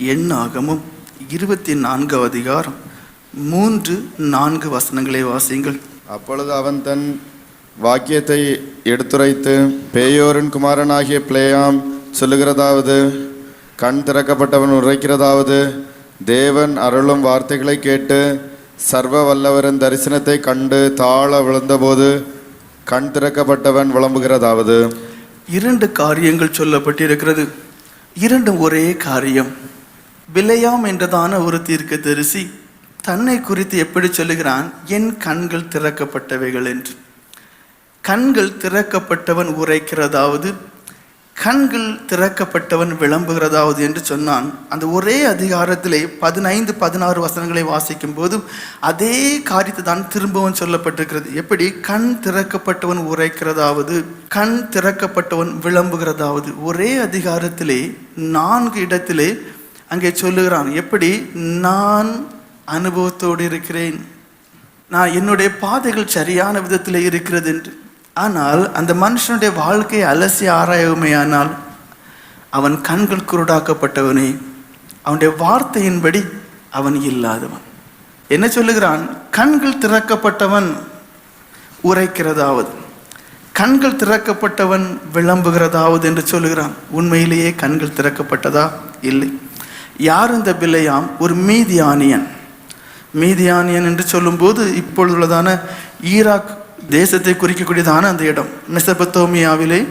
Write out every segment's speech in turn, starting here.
எண்ணாகமும். இருபத்தி நான்காவது அதிகாரம். மூன்று நான்கு வசனங்களை வாசியுங்கள். அப்பொழுது அவன் தன் வாக்கியத்தை எடுத்துரைத்து பேயோரின் குமாரனாகிய பிளேயாம் சொல்லுகிறதாவது கண் திறக்கப்பட்டவன் உரைக்கிறதாவது தேவன் அருளும் வார்த்தைகளை கேட்டு சர்வ வல்லவரின் தரிசனத்தை கண்டு தாழ விழுந்தபோது கண் திறக்கப்பட்டவன் விளம்புகிறதாவது. இரண்டு காரியங்கள் சொல்லப்பட்டிருக்கிறது. இரண்டும் ஒரே காரியம். விலையாம் என்றதான ஒரு தீர்க்க தரிசி தன்னை குறித்து எப்படி சொல்லுகிறான்? என் கண்கள் திறக்கப்பட்டவைகள் என்று. கண்கள் திறக்கப்பட்டவன் உரைக்கிறதாவது கண்கள் திறக்கப்பட்டவன் விளம்புகிறதாவது என்று சொன்னான். அந்த ஒரே அதிகாரத்திலே பதினைந்து பதினாறு வசனங்களை வாசிக்கும் போதும் அதே காரியத்தை தான் திரும்பவும் சொல்லப்பட்டிருக்கிறது. எப்படி? கண் திறக்கப்பட்டவன் உரைக்கிறதாவது கண் திறக்கப்பட்டவன் விளம்புகிறதாவது. ஒரே அதிகாரத்திலே நான்கு இடத்திலே அங்கே சொல்லுகிறான் எப்படி நான் அனுபவத்தோடு இருக்கிறேன்? நான் என்னுடைய பாதைகள் சரியான விதத்தில் இருக்கிறது என்று. ஆனால் அந்த மனுஷனுடைய வாழ்க்கையை அலசி ஆராயவுமேயானால் அவன் கண்கள் குருடாக்கப்பட்டவனே அவனுடைய வார்த்தையின்படி அவன் இல்லாதவன். என்ன சொல்லுகிறான்? கண்கள் திறக்கப்பட்டவன் உரைக்கிறதாவது கண்கள் திறக்கப்பட்டவன் விளம்புகிறதாவது என்று சொல்லுகிறான். உண்மையிலேயே கண்கள் திறக்கப்பட்டதா? இல்லை. யார் இந்த பிள்ளையாம்? ஒரு மீதியானியன். மீதியானியன் என்று சொல்லும்போது இப்பொழுதுள்ளதான ஈராக் தேசத்தை குறிக்கக்கூடியதான அந்த இடம். மெசபத்தோமியாவிலே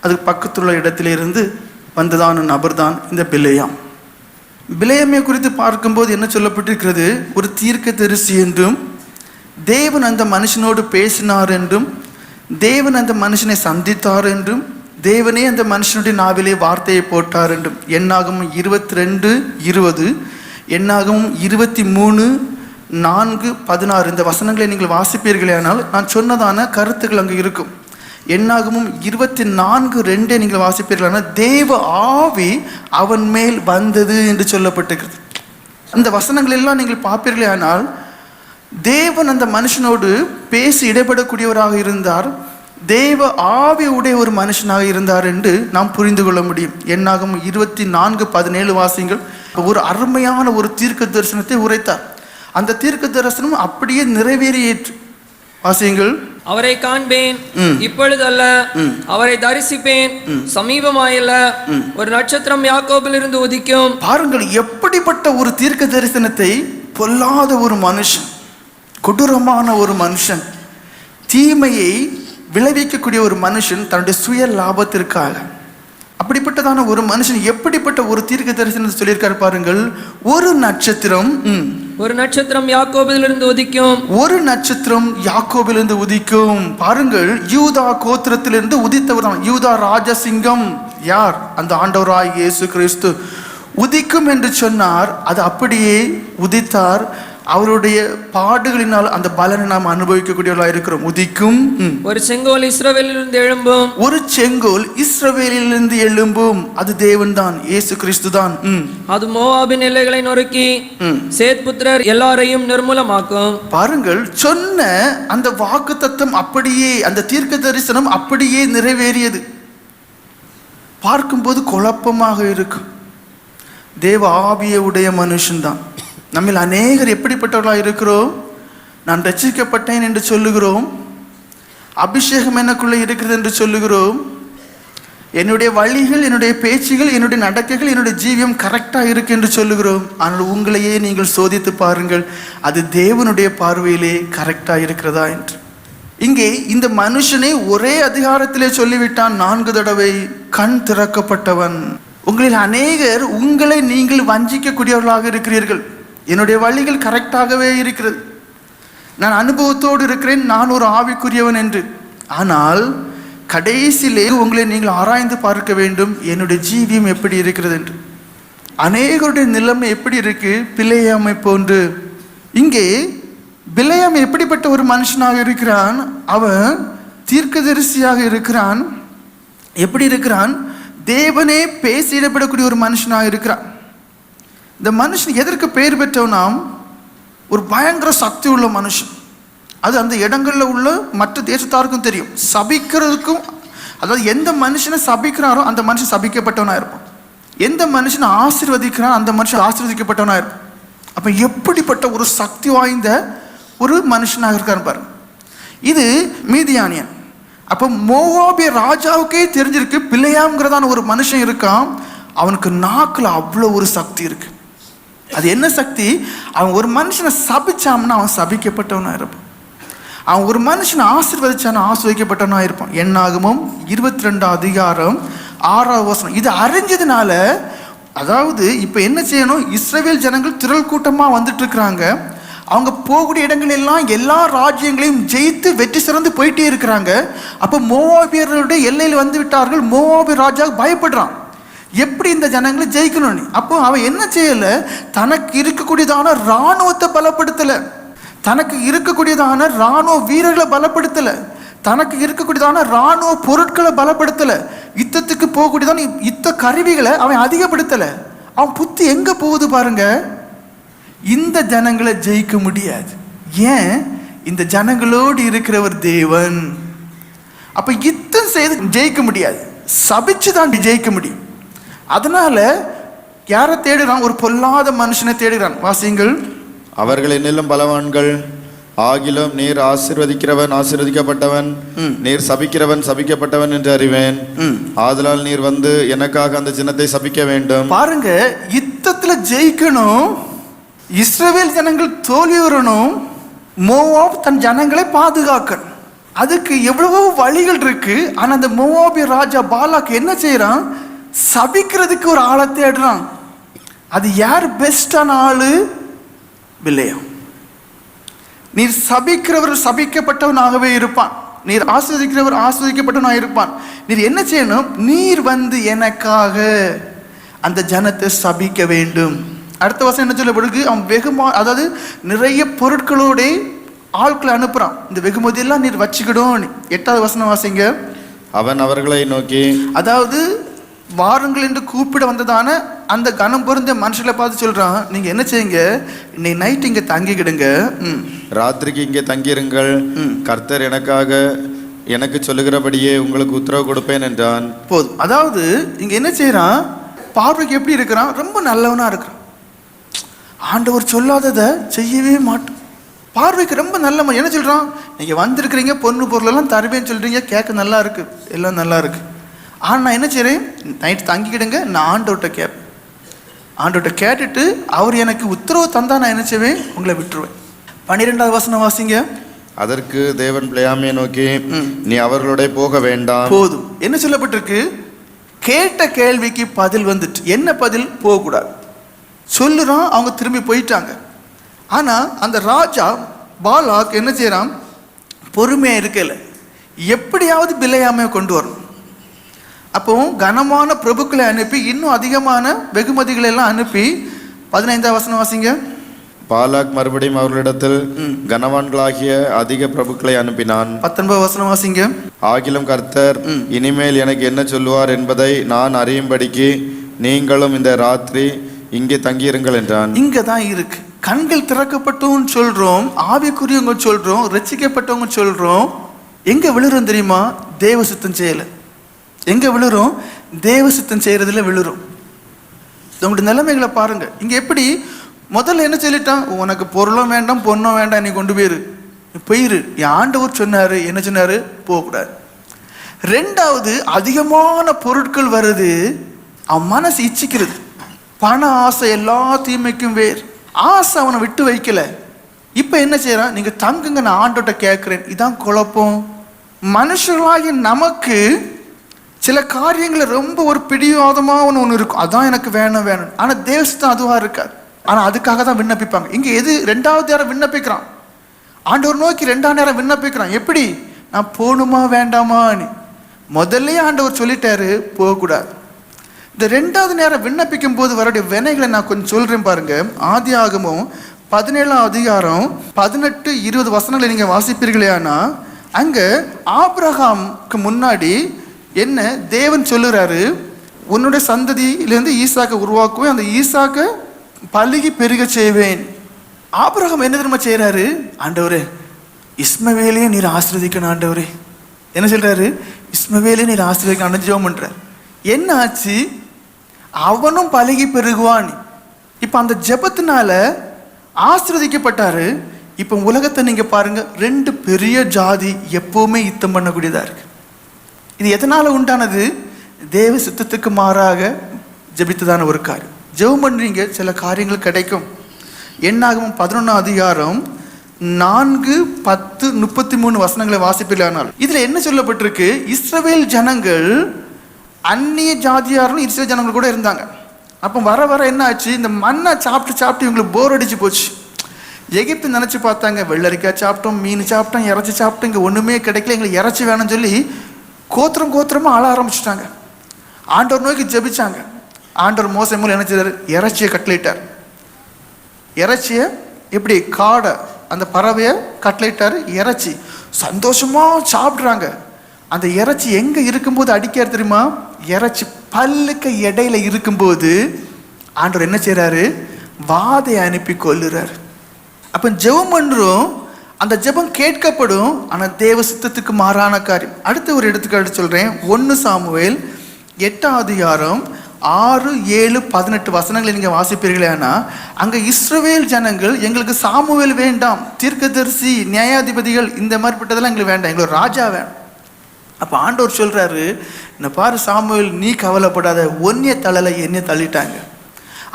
அதுக்கு பக்கத்துள்ள இடத்திலிருந்து வந்ததான நபர்தான் இந்த பிள்ளையாம். பிள்ளையமை குறித்து பார்க்கும்போது என்ன சொல்லப்பட்டிருக்கிறது? ஒரு தீர்க்க தரிசி என்றும் தேவன் அந்த மனுஷனோடு பேசினார் என்றும் தேவன் அந்த மனுஷனை சந்தித்தார் என்றும் தேவனே அந்த மனுஷனுடைய நாவிலே வார்த்தையை போட்டார் என்றும். எண்ணாகும் இருபத்தி ரெண்டு இருபது எண்ணாகும் இருபத்தி மூணு நான்கு பதினாறு. இந்த வசனங்களை நீங்கள் வாசிப்பீர்களேனால் நான் சொன்னதான கருத்துக்கள் அங்கே இருக்கும். எண்ணாகமும் இருபத்தி நான்கு ரெண்டே நீங்கள் வாசிப்பீர்களானால் தேவ ஆவி அவன் மேல் வந்தது என்று சொல்லப்பட்டிருக்கிறது. அந்த வசனங்கள் எல்லாம் நீங்கள் பார்ப்பீர்களே ஆனால் தேவன் அந்த மனுஷனோடு பேசி இடைபடக்கூடியவராக இருந்தார். தேவ ஆவி உடைய ஒரு மனுஷனாக இருந்தார் என்று நாம் புரிந்து கொள்ள முடியும். என்னாகும் இருபத்தி நான்கு பதினேழு வாசியங்கள் ஒரு அருமையான ஒரு தீர்க்க தரிசனத்தை உரைத்தார். அந்த தீர்க்க தரிசனம் அப்படியே நிறைவேறியேற்று. வாசியங்கள்? அவரை காண்பேன். ம். இப்பொழுதல்ல ம். அவரை தரிசிப்பேன். சமீபமாயல்ல ஒரு நட்சத்திரம் யாக்கோபிலிருந்து உதிக்கும். பாருங்கள் எப்படிப்பட்ட ஒரு தீர்க்க தரிசனத்தை பொல்லாத ஒரு மனுஷன் கொடூரமான ஒரு மனுஷன் தீமையை விளைவிக்கக்கூடிய ஒரு மனுஷன் தன்னுடைய சுய லாபத்திற்காக. அப்படிப்பட்டதான ஒரு மனுஷன் எப்படிப்பட்ட ஒரு தீர்க்க தரிசனத்தை சொல்லியிருக்காரு பாருங்கள். ஒரு நட்சத்திரம் ஒரு நட்சத்திரம் யாக்கோபிலிருந்து உதிக்கும். ஒரு நட்சத்திரம் யாக்கோபிலிருந்து உதிக்கும். பாருங்கள் யூதா கோத்திரத்திலிருந்து உதித்தவர் தான். யூதா ராஜசிங்கம். யார்? அந்த ஆண்டவராய் இயேசு கிறிஸ்து. உதிக்கும் என்று சொன்னார் அது அப்படியே உதித்தார். அவருடைய பாடுகளினால் அந்த பலனை நாம் அனுபவிக்கக்கூடியவர்களாக இருக்கிறோம். உதிக்கும். ஒரு செங்கோல் இஸ்ரவேலிலிருந்து எழும்பும். ஒரு செங்கோல் இஸ்ரவேலிலிருந்து எழும்பும். அது தேவன்தான் இயேசு கிறிஸ்து தான். அது மோவாபின் எல்லைகளை நொறுக்கி ம். சேத்புத்திரர் எல்லாரையும் நிர்மூலமாக்கும். பாருங்கள் சொன்ன அந்த வாக்கு தத்தம் அப்படியே அந்த தீர்க்க தரிசனம் அப்படியே நிறைவேறியது. பார்க்கும்போது குழப்பமாக இருக்கும். தேவ ஆவிய உடைய மனுஷன்தான். நம்மில் அநேகர் எப்படிப்பட்டவர்களாக இருக்கிறோம்? நான் ரசிக்கப்பட்டேன் என்று சொல்லுகிறோம். அபிஷேகம் எனக்குள்ளே இருக்கிறது என்று சொல்லுகிறோம். என்னுடைய வழிகள் என்னுடைய பேச்சுகள் என்னுடைய நடக்கைகள் என்னுடைய ஜீவியம் கரெக்டாக இருக்கு என்று சொல்லுகிறோம். ஆனால் உங்களையே நீங்கள் சோதித்து பாருங்கள். அது தேவனுடைய பார்வையிலே கரெக்டாக இருக்கிறதா என்று. இங்கே இந்த மனுஷனை ஒரே அதிகாரத்திலே சொல்லிவிட்டான் நான்கு தடவை கண் திறக்கப்பட்டவன். உங்களில் அநேகர் உங்களை நீங்கள் வஞ்சிக்கக்கூடியவர்களாக இருக்கிறீர்கள். என்னுடைய வழிகள் கரெக்டாகவே இருக்கிறது. நான் அனுபவத்தோடு இருக்கிறேன் நான் ஒரு ஆவிக்குரியவன் என்று. ஆனால் கடைசியிலே உங்களை நீங்கள் ஆராய்ந்து பார்க்க வேண்டும் என்னுடைய ஜீவியம் எப்படி இருக்கிறது என்று. அநேகருடைய நிலைமை எப்படி இருக்கு? பிள்ளையாமை போன்று. இங்கே பிள்ளையாம் எப்படிப்பட்ட ஒரு மனுஷனாக இருக்கிறான்? அவன் தீர்க்கதரிசியாக இருக்கிறான். எப்படி இருக்கிறான்? தேவனே பேசிடப்படக்கூடிய ஒரு மனுஷனாக இருக்கிறான். இந்த மனுஷன் எதற்கு பெயர் பெற்றவனாம்? ஒரு பயங்கர சக்தி உள்ள மனுஷன். அது அந்த இடங்களில் உள்ள மற்ற தேசத்தாருக்கும் தெரியும். சபிக்கிறதுக்கும் அதாவது எந்த மனுஷனை சபிக்கிறாரோ அந்த மனுஷன் சபிக்கப்பட்டவனாக இருப்பான். எந்த மனுஷனை ஆசிர்வதிக்கிறான் அந்த மனுஷன் ஆசிர்வதிக்கப்பட்டவனாக இருப்பான். அப்போ எப்படிப்பட்ட ஒரு சக்தி வாய்ந்த ஒரு மனுஷனாக இருக்காரு பாருங்க இது மீதியானியன். அப்போ மோவாபிய ராஜாவுக்கே தெரிஞ்சிருக்கு பிள்ளையாம்ங்கிறதான ஒரு மனுஷன் இருக்கான். அவனுக்கு நாக்கில் அவ்வளோ ஒரு சக்தி இருக்குது அது என்ன சக்தி? அவன் ஒரு மனுஷனை சபிச்சாம்னா அவன் சபிக்கப்பட்டவனாக இருப்பான். அவன் ஒரு மனுஷனை ஆசீர்வதிச்சான ஆசிர்வதிக்கப்பட்டவனா இருப்பான். என்னாகமும்? இருபத்தி ரெண்டாம் அதிகாரம் ஆறாவது வசனம். இது அறிஞ்சதுனால அதாவது இப்போ என்ன செய்யணும்? இஸ்ரேல் ஜனங்கள் திரள் கூட்டமாக வந்துட்டு இருக்கிறாங்க அவங்க போகக்கூடிய இடங்கள் எல்லாம் எல்லா ராஜ்யங்களையும் ஜெயித்து வெற்றி சிறந்து போயிட்டே இருக்கிறாங்க. அப்போ மோவாபியர்களுடைய எல்லையில் வந்து விட்டார்கள். மோவாபியர் ராஜா பயப்படுறான். எப்படி இந்த ஜனங்களை ஜெயிக்கணும்னு அப்போ அவன் என்ன செய்யலை? தனக்கு இருக்கக்கூடியதான இராணுவத்தை பலப்படுத்தலை. தனக்கு இருக்கக்கூடியதான இராணுவ வீரர்களை பலப்படுத்தலை. தனக்கு இருக்கக்கூடியதான இராணுவ பொருட்களை பலப்படுத்தலை. யுத்தத்துக்கு போகக்கூடியதான யுத்த கருவிகளை அவன் அதிகப்படுத்தலை. அவன் புத்தி எங்கே போகுது பாருங்க? இந்த ஜனங்களை ஜெயிக்க முடியாது. ஏன்? இந்த ஜனங்களோடு இருக்கிறவர் தேவன். அப்போ யுத்தம் செய்து ஜெயிக்க முடியாது. சபிச்சு தான் ஜெயிக்க முடியும். அதனால யாரை தேடுறான்? ஒரு பொல்லாத மனுஷனை தேடுகிறான். வாசிங்கள் அவர்கள் என்னிலும் பலவான்கள். ஆகிலும் நீர் ஆசீர்வதிக்கிறவன் ஆசீர்வதிக்கப்பட்டவன். நீர் சபிக்கிறவன் சபிக்கப்பட்டவன் என்று அறிவேன். ஆதலால் நீர் வந்து எனக்காக அந்த சின்னத்தை சபிக்க வேண்டும். பாருங்க யுத்தத்துல ஜெயிக்கணும் இஸ்ரவேல் ஜனங்கள் தோல்வி வரணும் மோவாப் தன் ஜனங்களை பாதுகாக்கணும். அதுக்கு எவ்வளவோ வழிகள் இருக்கு. ஆனா அந்த மோவாபிய ராஜா பாலாக்கு என்ன செய்யறான் சபிக்கிறதுக்கு ஒரு ஆளை தேடுறான். அது யார் பெஸ்டான ஆளு? பிள்ளையா நீர் சபிக்கிறவர் சபிக்கப்பட்டவனாகவே இருப்பான். நீர் ஆஸ்வதிக்கிறவர் ஆஸ்வதிக்கப்பட்டவனாக இருப்பான். நீர் என்ன செய்யணும்? நீர் வந்து எனக்காக அந்த ஜனத்தை சபிக்க வேண்டும். அடுத்த வருஷம் என்ன சொல்லப்படுது அவன் வெகுமா அதாவது நிறைய பொருட்களோட ஆட்களை அனுப்புறான். இந்த வெகுமதியெல்லாம் நீர் வச்சுக்கிடும் எட்டாவது வசனம் வாசிங்க. அவன் அவர்களை நோக்கி அதாவது வாருங்கள் என்று கூப்பிட வந்ததான அந்த கனம் பொருந்த மனுஷங்களை பார்த்து சொல்றான் நீங்க என்ன செய்யுங்க? இன்னைக்கு நைட் இங்க தங்கிக்கிடுங்க. ம். ராத்திரிக்கு இங்கே தங்கியிருங்கள். கர்த்தர் எனக்காக எனக்கு சொல்லுகிறபடியே உங்களுக்கு உத்தரவு கொடுப்பேன் என்றான். போதும். அதாவது இங்க என்ன செய்யறான் பார்வைக்கு எப்படி இருக்கிறான்? ரொம்ப நல்லவனா இருக்கிறான். ஆண்டவர் சொல்லாததை செய்யவே மாட்டான். பார்வைக்கு ரொம்ப நல்ல. என்ன சொல்றான்? நீங்க வந்திருக்கிறீங்க பொண்ணு பொருள் எல்லாம் தருவேன்னு சொல்றீங்க கேட்க நல்லா இருக்கு எல்லாம் நல்லா இருக்கு. ஆனா நான் என்ன செய்றேன்? நைட் தங்கிக்கிடுங்க நான் ஆண்டவர்கிட்ட கேட்பேன் ஆண்டவர்கிட்ட கேட்டுட்டு அவர் எனக்கு உத்தரவு தந்தா நான் என்ன செய்வேன்? உங்களை விட்டுருவேன். பன்னிரெண்டாவது வசனம் வாசிங்க. அதற்கு தேவன் பிள்ளையாமையை நோக்கி நீ அவர்களோட போக வேண்டாம். போதும். என்ன சொல்லப்பட்டிருக்கு? கேட்ட கேள்விக்கு பதில் வந்துட்டு என்ன பதில்? போகக்கூடாது. சொல்லுறான் அவங்க திரும்பி போயிட்டாங்க. ஆனா அந்த ராஜா பாலாக் என்ன செய்றான்? பொறுமையா இருக்கல எப்படியாவது பிள்ளையாமையை கொண்டு வரணும். அப்போ கனமான பிரபுக்களை அனுப்பி இன்னும் அதிகமான வெகுமதிகளை எல்லாம் அனுப்பி பதினைந்தாம் வசனம் வாசிங்க. பாலாக் மறுபடியும் அவர்களிடத்தில் கனவான்களாகிய அதிக பிரபுக்களை அனுப்பினான். பத்தொன்பது வசனம் வாசிங்க. ஆகிலும் கர்த்தர் இனிமேல் எனக்கு என்ன சொல்லுவார் என்பதை நான் அறியும்படிக்கு நீங்களும் இந்த ராத்திரி இங்கே தங்கியிருங்கள் என்றான். இங்க தான் இருக்கு. கண்கள் திறக்கப்பட்டவங்க சொல்றோம் ஆவிக்குரியவங்க சொல்றோம் ரட்சிக்கப்பட்டவங்க சொல்றோம். எங்க விழுறோம் தெரியுமா? தேவ சுத்தம் செய்யல. எங்கே விழுறோம்? தேவ சித்தம் செய்கிறதுல விழுறோம். உங்களுடைய நிலைமைகளை பாருங்கள் இங்கே எப்படி? முதல்ல என்ன சொல்லிட்டான்? உனக்கு பொருளும் வேண்டாம் பொண்ணும் வேண்டாம் நீ கொண்டு போயிரு. நீ போயிரு. என் ஆண்டவர் சொன்னார் என்ன சொன்னார்? போகக்கூடாது. ரெண்டாவது அதிகமான பொருட்கள் வருது அவன் மனசு இச்சிக்கிறது. பண ஆசை எல்லா தீமைக்கும் வேர். ஆசை அவனை விட்டு வைக்கல. இப்போ என்ன செய்யறான் நீங்க தங்குங்க நான் ஆண்டோட்ட கேட்குறேன். இதான் குழப்பம். மனுஷர்களாகி நமக்கு சில காரியங்களை ரொம்ப ஒரு பிடிவாதமாக ஒன்று ஒன்று இருக்கும். அதான் எனக்கு வேணும் வேணும் ஆனால் தேவஸ்தான் அதுவாக இருக்காது. ஆனால் அதுக்காக தான் விண்ணப்பிப்பாங்க. இங்கே எது ரெண்டாவது நேரம் விண்ணப்பிக்கிறான்? ஆண்டவர் நோக்கி ரெண்டாம் நேரம் விண்ணப்பிக்கிறான்? எப்படி? நான் போகணுமா வேண்டாமான்னு. முதல்லயே ஆண்டவர் சொல்லிட்டாரு போகக்கூடாது. இந்த ரெண்டாவது நேரம் விண்ணப்பிக்கும் போது வரக்கூடிய வினைகளை நான் கொஞ்சம் சொல்கிறேன் பாருங்க. ஆதி ஆகமும் பதினேழாம் அதிகாரம் பதினெட்டு இருபது வசனங்களை நீங்கள் வாசிப்பீர்களேனா அங்கே ஆப்ரஹாம்க்கு முன்னாடி என்ன தேவன் சொல்லுறாரு? உன்னுடைய சந்ததியிலிருந்து ஈசாக்கை உருவாக்குவேன் அந்த ஈசாக்கை பழுகி பெருக செய்வேன். ஆபிரகம் என்ன திரும்ப செய்கிறாரு ஆண்டவரே இஸ்மவேலையே நீர் ஆசிர்வதிக்கணும் ஆண்டவரே. என்ன சொல்றாரு? இஸ்மவேலே நீர் ஆசிர்வதிக்கணும் ஜெபம் பண்றார். என்ன ஆச்சு? அவனும் பழகி பெருகுவான். இப்போ அந்த ஜெபத்தினால ஆசிர்வதிக்கப்பட்டாரு. இப்போ உலகத்தை நீங்க பாருங்க ரெண்டு பெரிய ஜாதி எப்பவுமே யுத்தம் பண்ணக்கூடியதா இருக்கு. இது எதனால் உண்டானது? தேவ சித்தத்துக்கு மாறாக ஜெபித்ததான ஒரு காரியம். ஜெபம் பண்ணுறீங்க சில காரியங்கள் கிடைக்கும். என்னாகும்? பதினொன்றாம் அதிகாரம் நான்கு பத்து முப்பத்தி மூணு வசனங்களை வாசிப்பில்லானால் இதில் என்ன சொல்லப்பட்டிருக்கு? இஸ்ரவேல் ஜனங்கள் அந்நிய ஜாதியாரும் இஸ்ரேல் ஜனங்கள் கூட இருந்தாங்க. அப்போ வர வர என்ன ஆச்சு? இந்த மண்ணை சாப்பிட்டு சாப்பிட்டு இவங்களுக்கு போர் அடிச்சு போச்சு. எகிப்து நினச்சி பார்த்தாங்க வெள்ளரிக்காய் சாப்பிட்டோம் மீன் சாப்பிட்டோம் இறைச்சி சாப்பிட்டோம் இங்கே ஒன்றுமே கிடைக்கல எங்களுக்கு இறைச்சி வேணும்னு சொல்லி கோத்திரம் கோத்திரமாக ஆள ஆரம்பிச்சிட்டாங்க. ஆண்டவர் நோக்கி ஜெபிச்சாங்க. ஆண்டவர் மோசம் மூலம் என்ன செய்தார்? இறைச்சியை கட்டளையிட்டார். இறைச்சியை எப்படி? காடை அந்த பறவையை கட்டளையிட்டார். இறைச்சி சந்தோஷமாக சாப்பிட்றாங்க. அந்த இறைச்சி எங்கே இருக்கும்போது அடிக்கார் தெரியுமா? இறைச்சி பல்லுக்கு இடையில இருக்கும்போது ஆண்டவர் என்ன செய்கிறாரு வாதை அனுப்பி கொள்ளுறார் அப்போ ஜெபம் பண்ணுறோம் அந்த ஜெபம் கேட்கப்படும் ஆனால் தேவ சித்தத்துக்கு மாறான காரியம். அடுத்த ஒரு எடுத்துக்காட்டு சொல்கிறேன் ஒன்று சாமுவேல் எட்டாம் அதிகாரம் ஆறு ஏழு பதினெட்டு வசனங்களை நீங்கள் வாசிப்பீர்களே ஆனால் அங்கே இஸ்ரவேல் ஜனங்கள் எங்களுக்கு சாமுவேல் வேண்டாம் தீர்க்கதரிசி நியாயாதிபதிகள் இந்த மாதிரிப்பட்டதெல்லாம் எங்களுக்கு வேண்டாம் எங்களுக்கு ராஜா வேணும். அப்போ ஆண்டவர் சொல்கிறாரு இந்த பாரு சாமுவேல் நீ கவலைப்படாத ஒன்றிய தள்ளலை என்னைய தள்ளிட்டாங்க.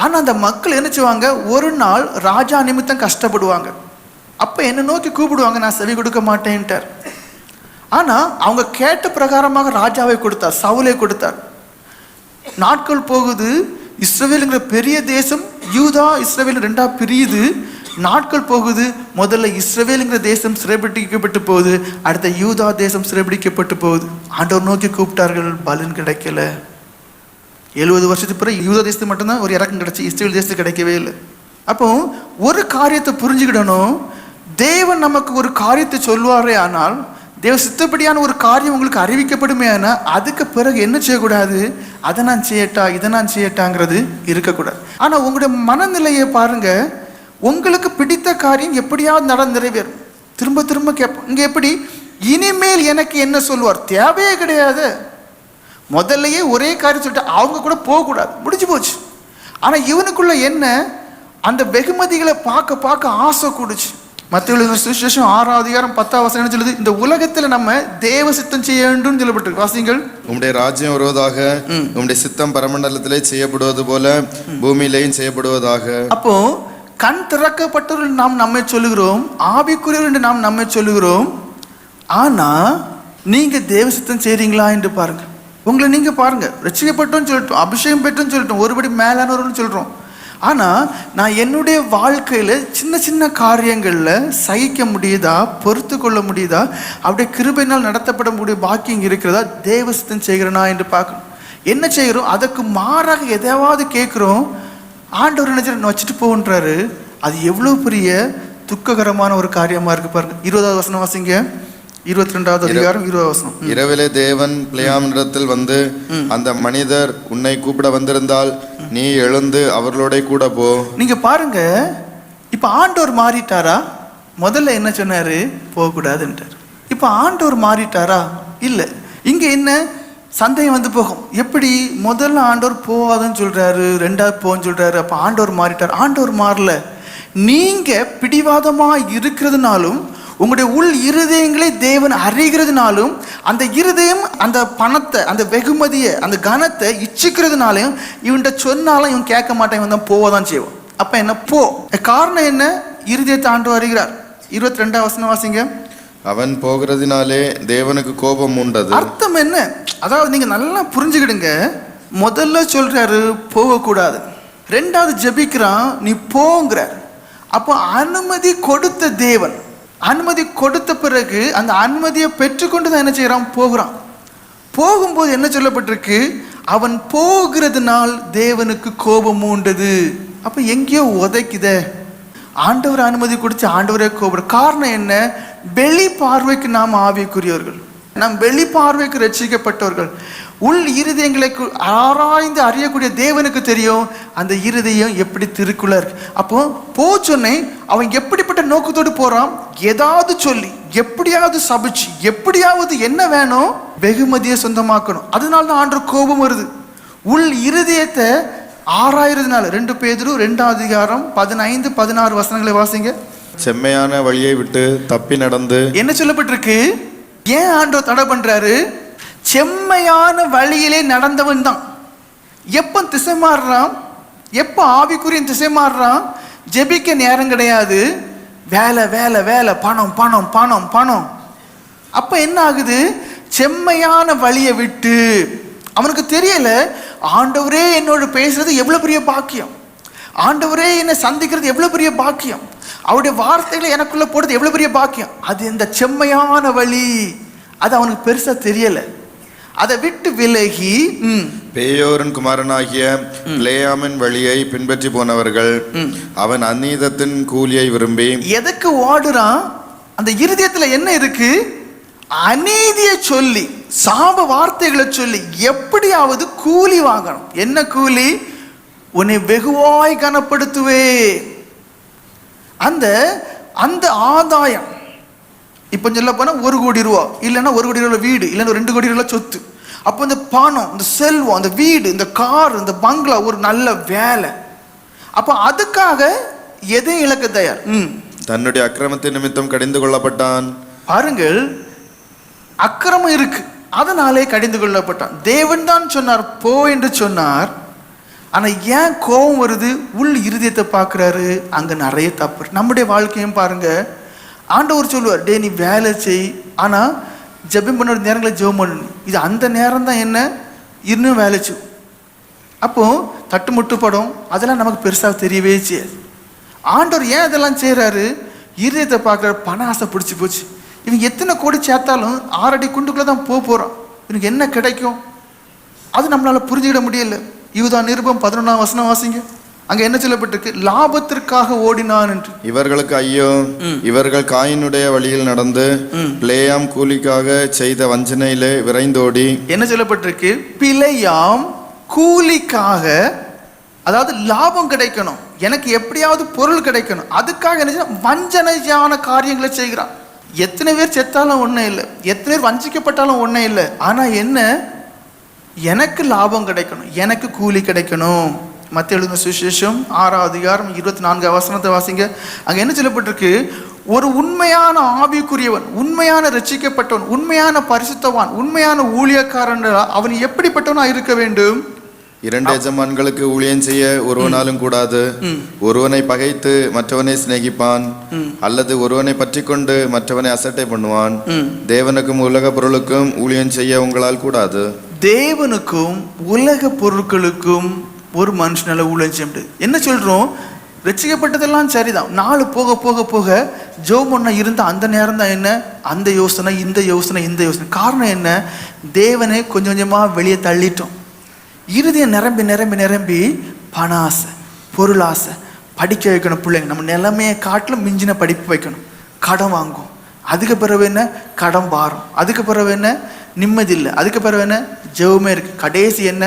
ஆனால் அந்த மக்கள் என்ன செய்வாங்க? ஒரு நாள் ராஜா நிமித்தம் கஷ்டப்படுவாங்க. அப்போ என்னை நோக்கி கூப்பிடுவாங்க நான் செவி கொடுக்க மாட்டேன்ட்டார். ஆனால் அவங்க கேட்ட பிரகாரமாக ராஜாவை கொடுத்தார் சவுலை கொடுத்தார். நாட்கள் போகுது இஸ்ரேலுங்கிற பெரிய தேசம் யூதா இஸ்ரேல் ரெண்டா பிரியுது. நாட்கள் போகுது முதல்ல இஸ்ரேலுங்கிற தேசம் சிறைபிடிக்கப்பட்டு போகுது அடுத்த யூதா தேசம் சிறைபிடிக்கப்பட்டு போகுது. ஆண்டவர் நோக்கி கூப்பிட்டார்கள் பலன் கிடைக்கல. எழுபது வருஷத்துக்கு பிறகு யூதா தேசத்துக்கு மட்டும்தான் ஒரு இறக்கம் கிடைச்சி இஸ்ரேல் தேசத்துக்கு கிடைக்கவே இல்லை. அப்போ ஒரு காரியத்தை புரிஞ்சுக்கிடணும் தேவன் நமக்கு ஒரு காரியத்தை சொல்வாரே ஆனால் தேவ சித்தப்படியான ஒரு காரியம் உங்களுக்கு அறிவிக்கப்படுமே ஆனால் அதுக்கு பிறகு என்ன செய்யக்கூடாது? அதை நான் செய்யட்டா இதை நான் செய்யட்டாங்கிறது இருக்கக்கூடாது. ஆனால் உங்களுடைய மனநிலையை பாருங்கள் உங்களுக்கு பிடித்த காரியம் எப்படியாவது நடந்து நிறைவேறும். திரும்ப திரும்ப கேட்போம். இங்கே எப்படி? இனிமேல் எனக்கு என்ன சொல்லுவார்? தேவையே கிடையாது. முதல்லையே ஒரே காரியம் சொல்லிட்டு அவங்க கூட போகக்கூடாது. முடிஞ்சு போச்சு. ஆனால் இவனுக்குள்ள என்ன? அந்த வெகுமதிகளை பார்க்க பார்க்க ஆசை கூடுச்சு. மத்திய சுவிசேஷம் ஆறாம் அதிகாரம் பத்தாம் வசனம் என்ன சொல்லுது? இந்த உலகத்தில் நம்ம தேவ சித்தம் செய்ய வேண்டும் சொல்லப்பட்டிருக்கு. வாசிங்கள் உம்முடைய ராஜ்யம் வருவதாக உம்முடைய சித்தம் பரமண்டலத்திலே செய்யப்படுவது போல பூமியிலேயும் செய்யப்படுவதாக. அப்போ கண் திறக்கப்பட்டவர்கள் நாம் நம்மை சொல்லுகிறோம் ஆவிக்குரியவர் என்று நாம் நம்மை சொல்லுகிறோம். ஆனா நீங்க தேவ சித்தம் செய்றீங்களா என்று பாருங்க உங்களை நீங்க பாருங்க. ரசிக்கப்பட்டோம் சொல்லிட்டோம் அபிஷேகம் பெற்றோம் சொல்லிட்டோம் ஒருபடி மேலானவர்னு சொல்றோம். ஆனால் நான் என்னுடைய வாழ்க்கையில் சின்ன சின்ன காரியங்களில் சகிக்க முடியுதா? பொறுத்து கொள்ள முடியுதா? அப்படியே கிருபையினால் நடத்தப்பட முடிய பாக்கியம் இருக்கிறதா? தேவசத்தம் செய்கிறனா என்று பார்க்கணும். என்ன செய்கிறோம்? அதற்கு மாறாக எதையாவது கேட்குறோம். ஆண்டவர் நினைச்சு வச்சுட்டு போன்றாரு அது எவ்வளோ பெரிய துக்ககரமான ஒரு காரியமாக இருக்குது பாருங்கள் இருபதாவது வசனம் வாசிங்க. இருபத்தி ரெண்டாவது அதிகாரம் இருபதாவது வசனம். ம். இரவிலே தேவன் பிள்ளையாமிடத்தில் வந்து அந்த மனிதர் உன்னை கூப்பிட வந்திருந்தால் நீ எழுந்து அவர்களோட கூட போ. நீங்க பாருங்க இப்ப ஆண்டவர் மாறிட்டாரா? முதல்ல என்ன சொன்னாரு? போகக்கூடாதுன்றார் இப்ப ஆண்டவர் மாறிட்டாரா? இல்ல. இங்க என்ன? சந்தேகம் வந்து போகும். எப்படி? முதல்ல ஆண்டவர் போவாதுன்னு சொல்றாரு ரெண்டாவது போன்னு சொல்றாரு அப்ப ஆண்டவர் மாறிட்டார். ஆண்டவர் மாறல. நீங்க பிடிவாதமா இருக்கிறதுனாலும் உங்களுடைய உள் இருதயங்களை தேவன் அறிகிறதுனாலும் அந்த இருதயம் அந்த பணத்தை அந்த வெகுமதியை அந்த கனத்தை இச்சிக்கிறதுனாலையும் இவன்கிட்ட சொன்னாலும் இவன் கேட்க மாட்டான் இவன் தான் போவதான் செய்வான். அப்ப என்ன? போ. காரணம் என்ன? இருதயத்தை ஆண்டு வருகிறார் இருபத்தி ரெண்டாம் வசனம் வாசிங்க. அவன் போகிறதினாலே தேவனுக்கு கோபம் உண்டது. அர்த்தம் என்ன? அதாவது நீங்க நல்லா புரிஞ்சுக்கிடுங்க. முதல்ல சொல்றாரு போகக்கூடாது. ரெண்டாவது ஜெபிக்கிறான் நீ போங்கிறார் அப்போ அனுமதி கொடுத்த தேவன். அனுமதி கொடுத்த பிறகு அந்த அனுமதியை பெற்றுக்கொண்டு தான் என்ன செய்கிறான் போகிறான். போகும்போது என்ன சொல்லப்பட்டிருக்கு? அவன் போகிறதுனால் தேவனுக்கு கோபம் உண்டது அப்போ எங்கேயோ உதைக்குதே. ஆண்டவர் அனுமதி கொடுத்து ஆண்டவரே கோபம் காரணம் என்ன? வெளி பார்வைக்கு நாம் ஆவிக்குரியவர்கள். நாம் வெளி பார்வைக்கு ரட்சிக்கப்பட்டவர்கள். உள் இருதயங்களை ஆராய்ந்து அறியக்கூடிய தேவனுக்கு தெரியும் அந்த இருதயம் எப்படி திருக்குள்ள இருக்கு அப்போ போ சொன்னேன் அவன் எப்படிப்பட்ட நோக்கத்தோடு போறான்? ஏதாவது சொல்லி எப்படியாவது சபிச்சு எப்படியாவது என்ன வேணும் வெகுமதியை சொந்தமாக்கணும். அதனால தான் ஆண்டு கோபம் வருது. உள் இருதயத்தை ஆறாயிரதுனால ரெண்டு பேதுரு ரெண்டாம் அதிகாரம் பதினைந்து பதினாறு வசனங்களை வாசிங்க. செம்மையான வழியை விட்டு தப்பி நடந்து என்ன சொல்லப்பட்டிருக்கு? ஏன் ஆண்டவர் தடை பண்ணுறாரு செம்மையான வழியிலே நடந்தவன் தான். எப்போ திசை மாறுறான்? எப்போ ஆவிக்குரியன் திசை மாறுறான்? ஜெபிக்க நேரம் கிடையாது. வேலை வேலை வேலை பணம் பணம் பணம் பணம். அப்போ என்ன ஆகுது? செம்மையான வழியை விட்டு. அவனுக்கு தெரியல ஆண்டவரே என்னோட பேசுறது எவ்வளோ பெரிய பாக்கியம். ஆண்டவரே என்னை சந்திக்கிறது எவ்வளோ பெரிய பாக்கியம். அவருடைய வார்த்தைகளை எனக்குள்ள போடுறது எவ்வளவு பெரிய பாக்கியம். அது இந்த செம்மையான வழி. அது அவனுக்கு பெருசா தெரியல. அதை விட்டு விலகி பேயோரின் குமாரனாகிய லேயாமின் வழியை பின்பற்றி போனவர்கள் அவன் அந்நீதத்தின் கூலியை விரும்பி எதுக்கு ஓடுறான்? அந்த இருதயத்துல என்ன இருக்கு? அநீதியை சொல்லி சாப வார்த்தைகளை சொல்லி எப்படியாவது கூலி வாங்கணும். என்ன கூலி? உன்னை வெகுவாய் கனப்படுத்துவே அந்த அந்த ஆதாயம் இப்போ சொல்ல போனா ஒரு கோடி ரூபா இல்லைன்னா ஒரு கோடி ரூபா வீடு இல்லைன்னா ரெண்டு கோடி ரூபா சொத்து. அப்போ இந்த பணம் இந்த செல்வம் அந்த வீடு இந்த கார் இந்த பங்களா ஒரு நல்ல வேலை. அப்போ அதுக்காக எதையும் இழக்க தயார்? ம். தன்னுடைய அக்கிரமத்தின் நிமித்தம் கடிந்து கொள்ளப்பட்டான். பாருங்கள் அக்கிரமம் இருக்கு. அதனாலே கடிந்து கொள்ளப்பட்டான். தேவன் தான் சொன்னார் போ என்று சொன்னார். ஆனால் ஏன் கோபம் வருது? உள் இருதயத்தை பார்க்குறாரு. அங்கே நிறைய தப்பு. நம்முடைய வாழ்க்கையும் பாருங்கள் ஆண்டவர் சொல்லுவார் டே நீ வேலை செய். ஆனால் ஜெபம் பண்ண நேரங்களில் ஜெபம் பண்ணணும் இது அந்த நேரம் தான் என்ன? இன்னும் வேலை செய். அப்போது தட்டு முட்டு படம். அதெல்லாம் நமக்கு பெருசாக தெரியவே செய்யாது. ஆண்டவர் ஏன் அதெல்லாம் செய்கிறாரு இருதயத்தை பார்க்குற பண ஆசை பிடிச்சி போச்சு. இவங்க எத்தனை கோடி சேர்த்தாலும் ஆறடி குண்டுக்குள்ளே தான் போக போகிறோம் இவனுக்கு என்ன கிடைக்கும்? அது நம்மளால் புரிஞ்சுக்கிட முடியல. யூதா நிருபம் பதினொன்றாம் வசனம் வாசிங்க. அங்க என்ன சொல்லப்பட்டிருக்கு? லாபத்திற்காக ஓடினான் என்று. இவர்களுக்கு ஐயோ இவர்கள் காயினுடைய வழியில் நடந்து லேயாம் கூலிக்காக செய்த வஞ்சனையிலே விரைந்தோடி. என்ன சொல்லப்பட்டிருக்கு? பிழையாம் கூலிக்காக அதாவது லாபம் கிடைக்கணும். எனக்கு எப்படியாவது பொருள் கிடைக்கணும். அதுக்காக என்ன? வஞ்சனையான காரியங்களை செய்கிறான். எத்தனை பேர் செத்தாலும் ஒன்றும் இல்லை. எத்தனை பேர் வஞ்சிக்கப்பட்டாலும் ஒன்றும் இல்லை. ஆனா என்ன? எனக்கு லாபம் கிடைக்கணும் எனக்கு கூலி கிடைக்கணும். மத்திய எழுதின சுவிசேஷம் ஆறாம் அதிகாரம் இருபத்தி நான்கு வசனத்தை வாசிங்க. அங்க என்ன சொல்லப்பட்டிருக்கு? ஒரு உண்மையான ஆவிக்குரியவன் உண்மையான ரட்சிக்கப்பட்டவன் உண்மையான பரிசுத்தவான் உண்மையான ஊழியக்காரன் அவன் எப்படிப்பட்டவனா இருக்க வேண்டும்? இரண்டு எஜமான்களுக்கு ஊழியம் செய்ய ஒருவனாலும் கூடாது. ஒருவனை பகைத்து மற்றவனை சிநேகிப்பான். அல்லது ஒருவனை பற்றி கொண்டு மற்றவனை அசட்டை பண்ணுவான். தேவனுக்கும் உலக பொருளுக்கும் ஊழியம் செய்ய உங்களால் கூடாது. தேவனுக்கும் உலக பொருட்களுக்கும் ஒரு மனுஷனால் ஊழல் செய்ய முடியாது. என்ன சொல்கிறோம் ரசிக்கப்பட்டதெல்லாம் சரிதான். நாள் போக போக போக ஜோமொன்னா இருந்த அந்த நேரம் தான் என்ன? அந்த யோசனை இந்த யோசனை இந்த யோசனை. காரணம் என்ன? தேவனை கொஞ்சம் கொஞ்சமாக வெளியே தள்ளிட்டோம். இறுதியை நிரம்பி நிரம்பி நிரம்பி பண ஆசை பொருள் ஆசை படிக்க வைக்கணும் பிள்ளைங்க. நம்ம நிலைமையை காட்டிலும் மிஞ்சின படிப்பு வைக்கணும். கடன் வாங்கும் அதுக்கு பிறகு என்ன? கடன் பாரம். அதுக்கு பிறகு என்ன? நிம்மதி இல்லை. அதுக்கு பிறகு என்ன? ஜெவமே இருக்குது கடைசி என்ன?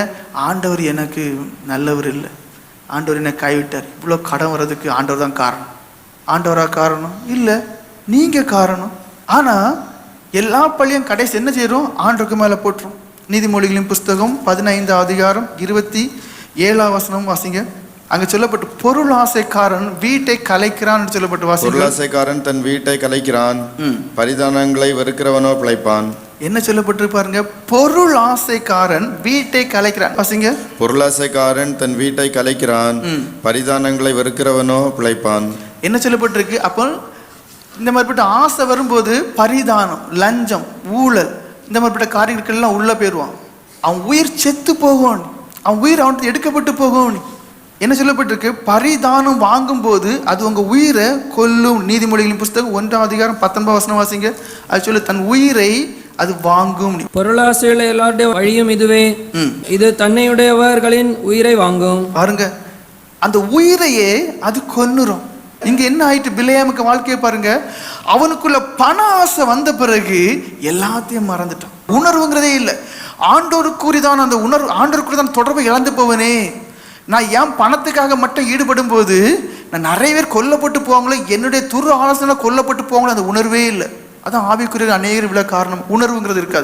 ஆண்டவர் எனக்கு நல்லவர் இல்லை. ஆண்டவர் என்னை கைவிட்டார். இவ்வளோ கடன் வர்றதுக்கு ஆண்டவர் தான் காரணம். ஆண்டவராக காரணம்? இல்லை. நீங்கள் காரணம். ஆனால் எல்லா பள்ளியும் கடைசி என்ன செய்கிறோம் ஆண்டவருக்கு மேலே போட்டுரும். நீதிமொழிகளின் புஸ்தகம் பதினைந்து அதிகாரம் இருபத்தி ஏழாம் வசனம் வாசிங்க. அங்கே சொல்லப்பட்டு பொருள் ஆசைக்காரன் வீட்டை கலைக்கிறான் சொல்லப்பட்டு வாசிங்க பொருளாசைக்காரன் தன் வீட்டை கலைக்கிறான். பரிதானங்களை வெறுக்கிறவனோ பிழைப்பான். என்ன சொல்லப்பட்டு பாருங்க? பொருள் ஆசைக்காரன் வீட்டை கலைக்கிறான். வாசிங்க. பொருளாசைக்காரன் தன் வீட்டை கலைக்கிறான். பரிதானங்களை வெறுக்கிறவனோ பிழைப்பான். என்ன சொல்லப்பட்டிருக்கு? அப்போ இந்த மாதிரிப்பட்ட ஆசை வரும்போது பரிதானம் லஞ்சம் ஊழல் இந்த மாதிரிப்பட்ட காரியங்களுக்கெல்லாம் உள்ள போயிடுவான். அவன் உயிர் செத்து போகும் அவன் உயிர் அவனுக்கு எடுக்கப்பட்டு போகும் என்ன சொல்லப்பட்டிருக்கு? பரிதானம் வாங்கும்போது அது உங்க உயிரை கொல்லும். நீதிமொழிகளின் புஸ்தகம் ஒன்றாம் அதிகாரம் பத்தொன்பது வசனம் வாசிங்க. அது சொல்லு தன் உயிரை அது வாங்கும். பொருளாசையுள்ள எல்லாருடைய வழியும் இதுவே. இது தன்னையுடையவர்களின் உயிரை வாங்கும். பாருங்க. அந்த உயிரையே அது கொன்னுரும். இங்க என்ன ஆயிட்டு பிள்ளையாமுக்கு வாழ்க்கையை பாருங்க. அவனுக்குள்ள பண ஆசை வந்த பிறகு எல்லாத்தையும் மறந்துட்டான். உணர்வுங்கிறதே இல்லை. ஆண்டோருக்குரிதான் அந்த உணர்வு ஆண்டோருக்குரிதான் தொடர்பை இழந்து போவனே. நான் ஏன் பணத்துக்காக மட்டும் ஈடுபடும் போது நான் நிறைய பேர் கொல்லப்பட்டு போவாங்களோ என்னுடைய துரு ஆலோசனை கொல்லப்பட்டு போவாங்களோ அந்த உணர்வே இல்லை. அதான் ஆவிக்குரிய அநேகர் விழா காரணம். உணர்வுங்கிறது இருக்காது.